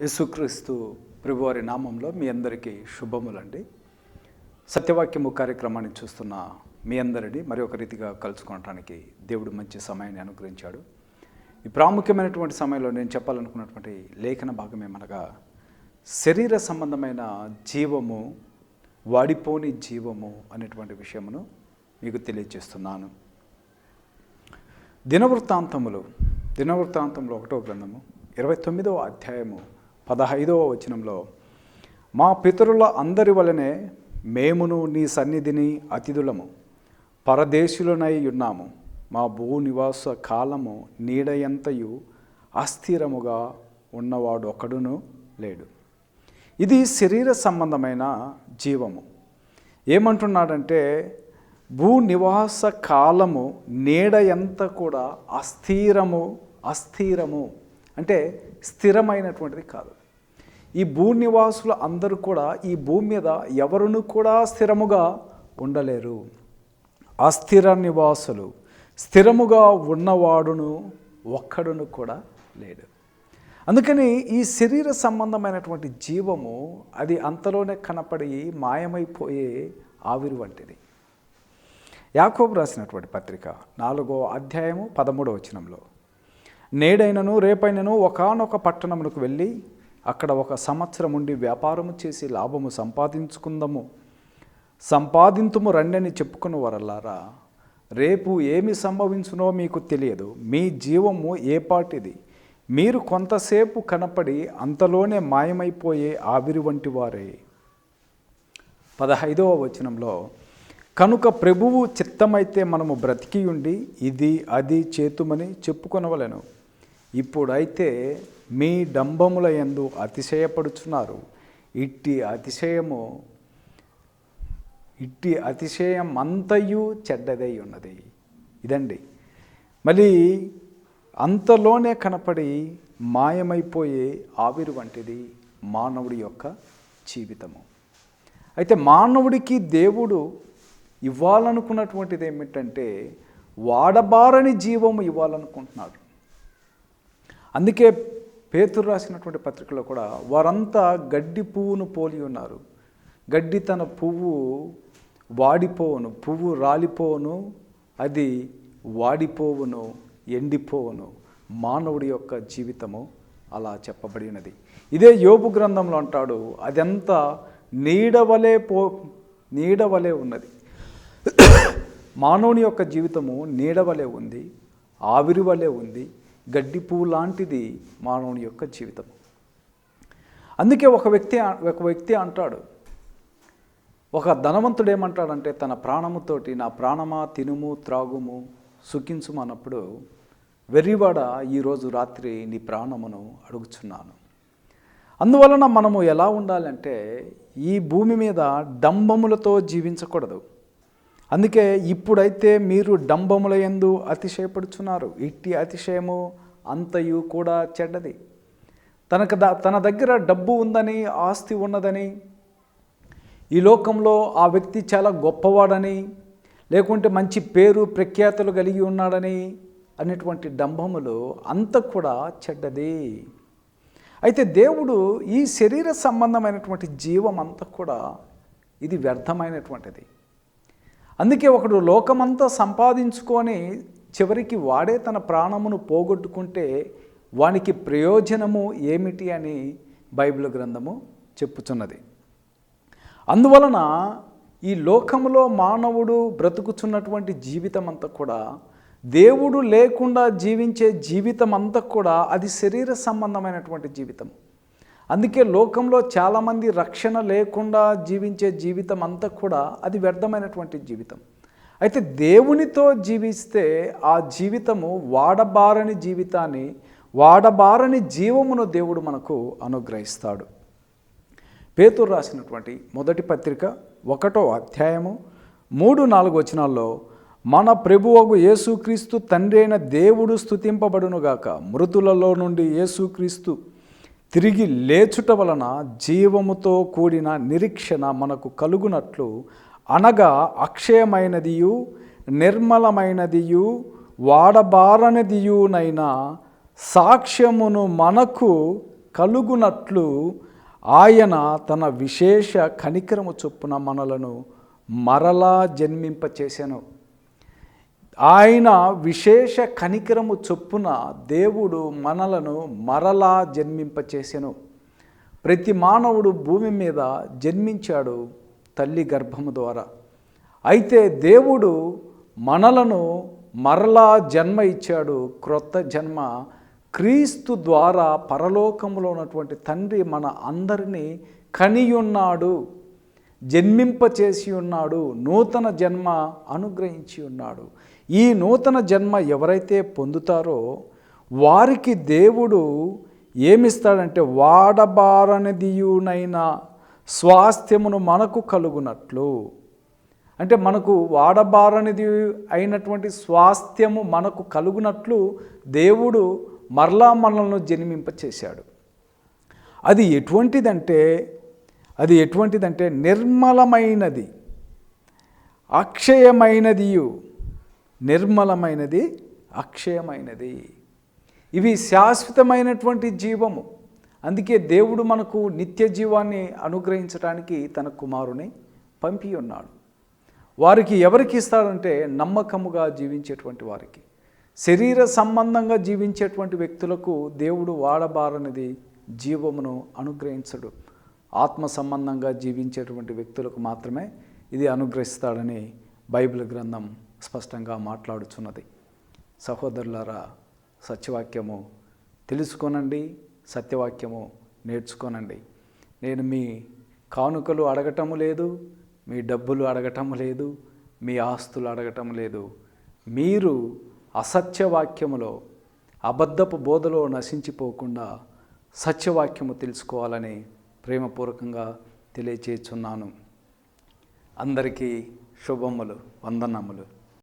యేసుక్రీస్తు ప్రభువారి నామంలో మీ అందరికీ శుభములండి. సత్యవాక్యము కార్యక్రమాన్ని చూస్తున్న మీ అందరినీ మరి ఒక రీతిగా కలుసుకోవటానికి దేవుడు మంచి సమయాన్ని అనుగ్రహించాడు. ఈ ప్రాముఖ్యమైనటువంటి సమయంలో నేను చెప్పాలనుకున్నటువంటి లేఖన భాగం ఏమనగా శరీర సంబంధమైన జీవము వాడిపోని జీవము అనేటువంటి విషయమును మీకు తెలియజేస్తున్నాను. దినవృత్తాంతములు దినవృత్తాంతంలో ఒకటో గ్రంథము ఇరవై తొమ్మిదవ అధ్యాయము పదహైదవ వచనంలో మా పితరుల అందరి వలనే మేమును నీ సన్నిధిని అతిథులము. పరదేశులనై ఉన్నాము. మా భూ నివాస కాలము నీడయంతయు అస్థిరముగా ఉన్నవాడు ఒకడును లేడు. ఇది శరీర సంబంధమైన జీవము. ఏమంటున్నాడంటే భూ నివాస కాలము నీడ ఎంత కూడా అస్థిరము అస్థిరము. అంటే స్థిరమైనటువంటిది కాదు. ఈ భూ నివాసులు అందరూ కూడా ఈ భూమి మీద ఎవరును కూడా స్థిరముగా ఉండలేరు. అస్థిర నివాసులు స్థిరముగా ఉన్నవాడును ఒక్కడును కూడా లేడు. అందుకని ఈ శరీర సంబంధమైనటువంటి జీవము అది అంతలోనే కనపడి మాయమైపోయే ఆవిరి వంటిది. యాకోబు రాసినటువంటి పత్రిక నాలుగో అధ్యాయము పదమూడవ వచనంలో నేడైనను రేపైనను ఒకనొక పట్టణమునకు వెళ్ళి అక్కడ ఒక సంవత్సరం ఉండి వ్యాపారము చేసి లాభము సంపాదించుకుందాము. సంపాదింతుము రండని చెప్పుకున్న వరల్లారా రేపు ఏమి సంభవించునో మీకు తెలియదు. మీ జీవము ఏపాటిది మీరు కొంతసేపు కనపడి అంతలోనే మాయమైపోయే ఆవిరి వంటి వారే. పదహైదవ వచనంలో కనుక ప్రభువు చిత్తమైతే మనము బ్రతికి ఉండి ఇది అది చేతుమని చెప్పుకొనవలెను. ఇప్పుడైతే మీ డంబముల ఎందు అతిశయపడుచున్నారు. ఇట్టి అతిశయము ఇట్టి అతిశయం అంతయు చెడ్డదై ఉన్నది. ఇదండి. మళ్ళీ అంతలోనే కనపడి మాయమైపోయే ఆవిరి వంటిది మానవుడి యొక్క జీవితము. అయితే మానవుడికి దేవుడు ఇవ్వాలనుకున్నటువంటిది ఏమిటంటే వాడబారని జీవము ఇవ్వాలనుకుంటున్నాడు. అందుకే పేతురు రాసినటువంటి పత్రికలో కూడా వారంతా గడ్డి పువ్వును పోలి ఉన్నారు. గడ్డి తన పువ్వు వాడిపోవును పువ్వు రాలిపోవును అది వాడిపోవును ఎండిపోవును మానవుడి యొక్క జీవితము అలా చెప్పబడినది. ఇదే యోపు గ్రంథంలో అంటాడు అదంతా నీడవలే పో నీడవలే ఉన్నది. మానవుని యొక్క జీవితము నీడవలే ఉంది ఆవిరివలే ఉంది గడ్డి పువ్వు లాంటిది మానవుని యొక్క జీవితం. అందుకే ఒక వ్యక్తి ఒక వ్యక్తి అంటాడు ఒక ధనవంతుడు ఏమంటాడంటే తన ప్రాణముతోటి నా ప్రాణమా తినుము త్రాగుము సుఖించుము అన్నప్పుడు వెర్రివాడ ఈరోజు రాత్రి నీ ప్రాణమును అడుగుచున్నాను. అందువలన మనము ఎలా ఉండాలంటే ఈ భూమి మీద డంబములతో జీవించకూడదు. అందుకే ఇప్పుడైతే మీరు డంబముల ఎందు అతిశయపడుచున్నారు. ఇట్టి అతిశయము అంతయు కూడా చెడ్డది. తనకు ద తన దగ్గర డబ్బు ఉందని ఆస్తి ఉన్నదని ఈ లోకంలో ఆ వ్యక్తి చాలా గొప్పవాడని లేకుంటే మంచి పేరు ప్రఖ్యాతులు కలిగి ఉన్నాడని అనేటువంటి డంభములు అంత కూడా చెడ్డది. అయితే దేవుడు ఈ శరీర సంబంధమైనటువంటి జీవం అంతా కూడా ఇది వ్యర్థమైనటువంటిది. అందుకే ఒకడు లోకమంతా సంపాదించుకొని చివరికి వాడే తన ప్రాణమును పోగొట్టుకుంటే వానికి ప్రయోజనము ఏమిటి అని బైబిల్ గ్రంథము చెప్పుచున్నది. అందువలన ఈ లోకంలో మానవుడు బ్రతుకుచున్నటువంటి జీవితం అంతా కూడా దేవుడు లేకుండా జీవించే జీవితం అంతా కూడా అది శరీర సంబంధమైనటువంటి జీవితం అందుకే లోకంలో చాలామంది రక్షణ లేకుండా జీవించే జీవితం అంతా కూడా అది వ్యర్థమైనటువంటి జీవితం. అయితే దేవునితో జీవిస్తే ఆ జీవితము వాడబారని జీవితాన్ని వాడబారని జీవమును దేవుడు మనకు అనుగ్రహిస్తాడు. పేతురు రాసినటువంటి మొదటి పత్రిక ఒకటో అధ్యాయము మూడు నాలుగు వచనాల్లో మన ప్రభువగు యేసుక్రీస్తు తండ్రి అయిన దేవుడు స్థుతింపబడునుగాక మృతులలో నుండి యేసుక్రీస్తు తిరిగి లేచుట వలన జీవముతో కూడిన నిరీక్షణ మనకు కలుగునట్లు అనగా అక్షయమైనదియు నిర్మలమైనదియు వాడబారనిదియునైన సాక్ష్యమును మనకు కలుగునట్లు ఆయన తన విశేష కనికరము చొప్పున మనలను మరలా జన్మింపచేసెను. ఆయన విశేష కనికరము చొప్పున దేవుడు మనలను మరలా జన్మింపచేసెను. ప్రతి మానవుడు భూమి మీద జన్మించాడు తల్లి గర్భము ద్వారా. అయితే దేవుడు మనలను మరలా జన్మ ఇచ్చాడు. క్రొత్త జన్మ క్రీస్తు ద్వారా పరలోకంలో ఉన్నటువంటి తండ్రి మన అందరినీ కనియున్నాడు జన్మింపచేసి ఉన్నాడు నూతన జన్మ అనుగ్రహించి ఉన్నాడు. ఈ నూతన జన్మ ఎవరైతే పొందుతారో వారికి దేవుడు ఏమిస్తాడంటే వాడబారనిదియునైన స్వాస్థ్యమును మనకు కలుగునట్లు. అంటే మనకు వాడబారనిది అయినటువంటి స్వాస్థ్యము మనకు కలుగునట్లు దేవుడు మరలా మనల్ని జన్మింపచేశాడు. అది ఎటువంటిదంటే అది ఎటువంటిదంటే నిర్మలమైనది అక్షయమైనదియు. నిర్మలమైనది అక్షయమైనది. ఇవి శాశ్వతమైనటువంటి జీవము. అందుకే దేవుడు మనకు నిత్య జీవాన్ని అనుగ్రహించడానికి తన కుమారుని పంపి ఉన్నాడు. వారికి ఎవరికి ఇస్తాడంటే నమ్మకముగా జీవించేటువంటి వారికి. శరీర సంబంధంగా జీవించేటువంటి వ్యక్తులకు దేవుడు వాడబారనిది జీవమును అనుగ్రహించడు. ఆత్మ సంబంధంగా జీవించేటువంటి వ్యక్తులకు మాత్రమే ఇది అనుగ్రహిస్తాడని బైబిల్ గ్రంథం స్పష్టంగా మాట్లాడుచున్నది. సహోదరులారా సత్యవాక్యము తెలుసుకోనండి సత్యవాక్యము నేర్చుకోనండి. నేను మీ కానుకలు అడగటము లేదు మీ డబ్బులు అడగటం లేదు మీ ఆస్తులు అడగటం లేదు. మీరు అసత్యవాక్యములో అబద్ధపు బోధలో నశించిపోకుండా సత్యవాక్యము తెలుసుకోవాలని ప్రేమపూర్వకంగా తెలియచేస్తున్నాను. అందరికీ శుభములు వందనములు.